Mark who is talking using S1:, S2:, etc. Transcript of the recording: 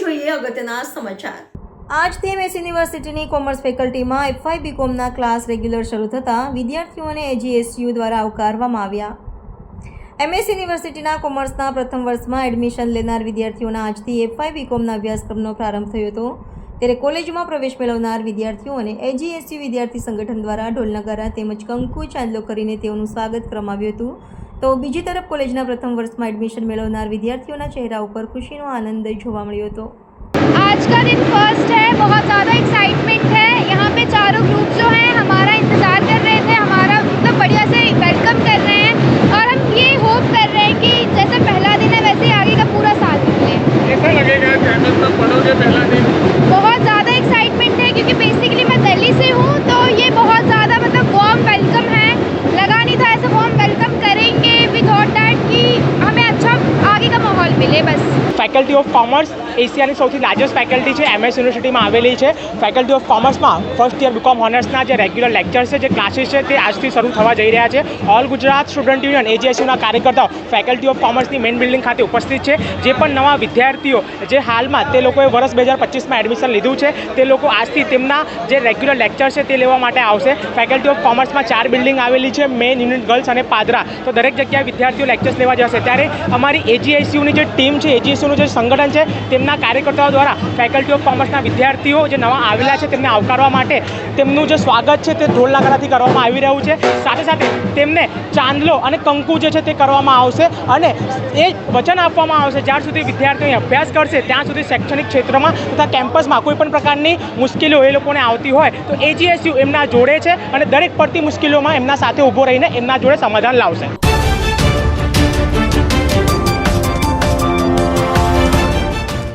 S1: જોઈએ અગત્યના સમાચાર.
S2: આજથી એમએસ યુનિવર્સિટીની કોમર્સ ફેકલ્ટીમાં એફઆઈ બીકોમના ક્લાસ રેગ્યુલર શરૂ થતાં વિદ્યાર્થીઓને એજીએસયુ દ્વારા આવકારવામાં આવ્યા. એમએસ યુનિવર્સિટીના કોમર્સના પ્રથમ વર્ષમાં એડમિશન લેનાર વિદ્યાર્થીઓના આજથી એફઆઈ બીકોમના અભ્યાસક્રમનો પ્રારંભ થયો હતો. ત્યારે કોલેજમાં પ્રવેશ મેળવનાર વિદ્યાર્થીઓને એજીએસયુ વિદ્યાર્થી સંગઠન દ્વારા ઢોલનગારા તેમજ કંકુ ચાંદલો કરીને તેઓનું સ્વાગત કરવામાં હતું. તો બીજી તરફ કોલેજના પ્રથમ વર્ષમાં એડમિશન મેળવનાર વિદ્યાર્થીઓના ચહેરા ઉપર ખુશીનો આનંદ જોવા મળ્યો હતો
S3: आज का दिन फर्स्ट है बहुत ज़्यादा एक्साइटमेंट है यहाँ पे चारों group syllabus
S4: faculty of commerce એશિયાની સૌથી લાર્જેસ્ટ ફેકલ્ટી છે એમએસ યુનિવર્સિટીમાં આવેલી છે. ફેકલ્ટી ઓફ કોમર્સમાં ફર્સ્ટ યર બીકોમ ઓનર્સના જે રેગ્યુલર લેક્ચર્સ છે, જે ક્લાસીસ છે, તે આજથી શરૂ થવા જઈ રહ્યા છે. ઓલ ગુજરાત સ્ટુડન્ટ યુનિયન એજીએસયુના કાર્યકર્તાઓ ફેકલ્ટી ઓફ કોમર્સની મેઇન બિલ્ડિંગ ખાતે ઉપસ્થિત છે. જે પણ નવા વિદ્યાર્થીઓ જે હાલમાં તે લોકોએ વર્ષ બે હજાર પચીસમાં એડમિશન લીધું છે, તે લોકો આજથી તેમના જે રેગ્યુલર લેક્ચર છે, તે લેવા માટે આવશે. ફેકલ્ટી ઓફ કોમર્સમાં ચાર બિલ્ડિંગ આવેલી છે મેઇન યુનિટ ગર્લ્સ અને પાદરા. તો દરેક જગ્યાએ વિદ્યાર્થીઓ લેક્ચર્સ લેવા જશે. ત્યારે અમારી એજીએસયુની જે ટીમ છે એજીએસયુનું જે સંગઠન છે, તેમના કાર્યકર્તાઓ દ્વારા ફેકલ્ટી ઓફ કોમર્સના વિદ્યાર્થીઓ જે નવા આવેલા છે, તેમને આવકારવા માટે તેમનું જે સ્વાગત છે, તે ઢોલ નગારાથી કરવામાં આવી રહ્યું છે. સાથે સાથે તેમને ચાંદલો અને કંકુ જે છે, તે કરવામાં આવશે અને એ વચન આપવામાં આવશે. જ્યાં સુધી વિદ્યાર્થીઓ અભ્યાસ કરશે, ત્યાં સુધી શૈક્ષણિક ક્ષેત્રમાં તથા કેમ્પસમાં કોઈ પણ પ્રકારની મુશ્કેલીઓ એ લોકોને આવતી હોય, તો એજીએસયુ એમના જોડે છે અને દરેક પડતી મુશ્કેલીઓમાં એમના સાથે ઊભો રહીને એમના જોડે સમાધાન લાવશે.